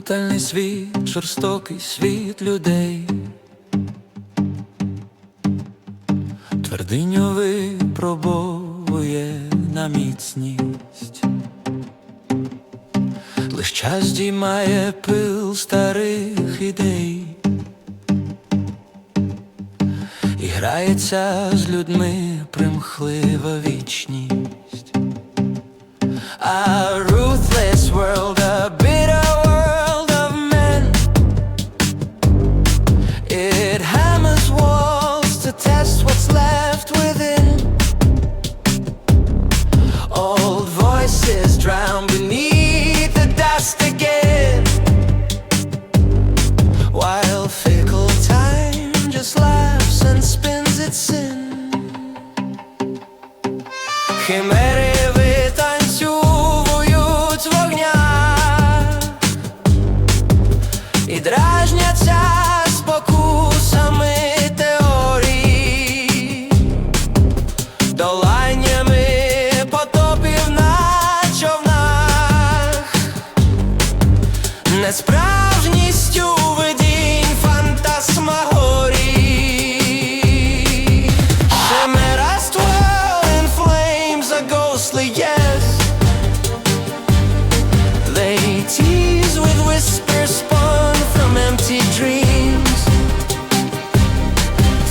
Брутальний світ, жорстокий світ людей. Твердиню випробовує на міцність. Лиш час здіймає пил старих ідей і грається з людьми примхлива вічність. A ruthless world, fickle time just laughs and spins its sin. Химери витанцюють вогня і дражняться спокусами теорій, доланнями потопів на човнах, несправжністю ghostly yes. They tease with whispers spun from empty dreams.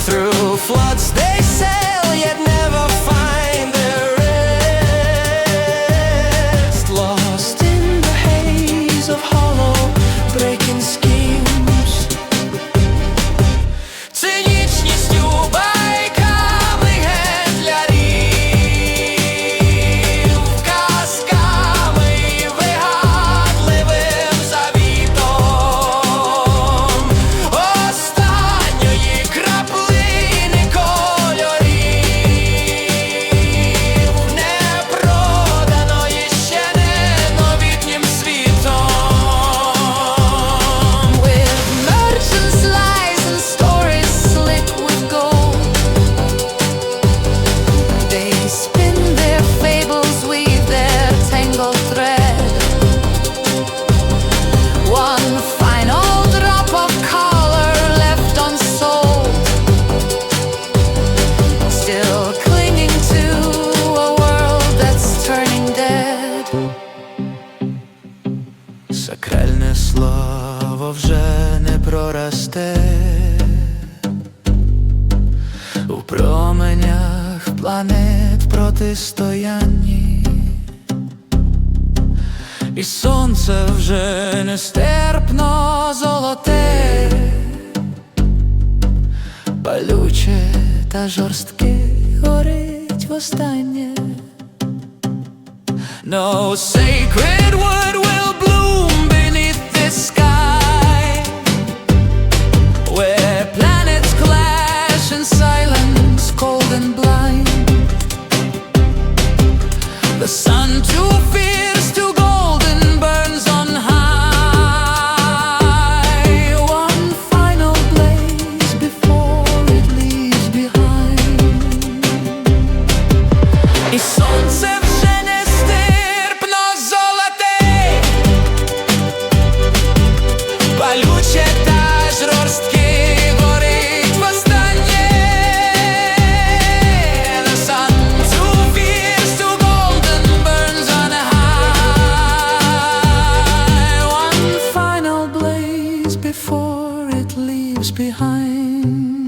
Through floods планет протистоянні, і сонце вже нестерпно золоте, палюче та жорстке горить востаннє. No sacred word will bloom beneath this sky. it leaves behind.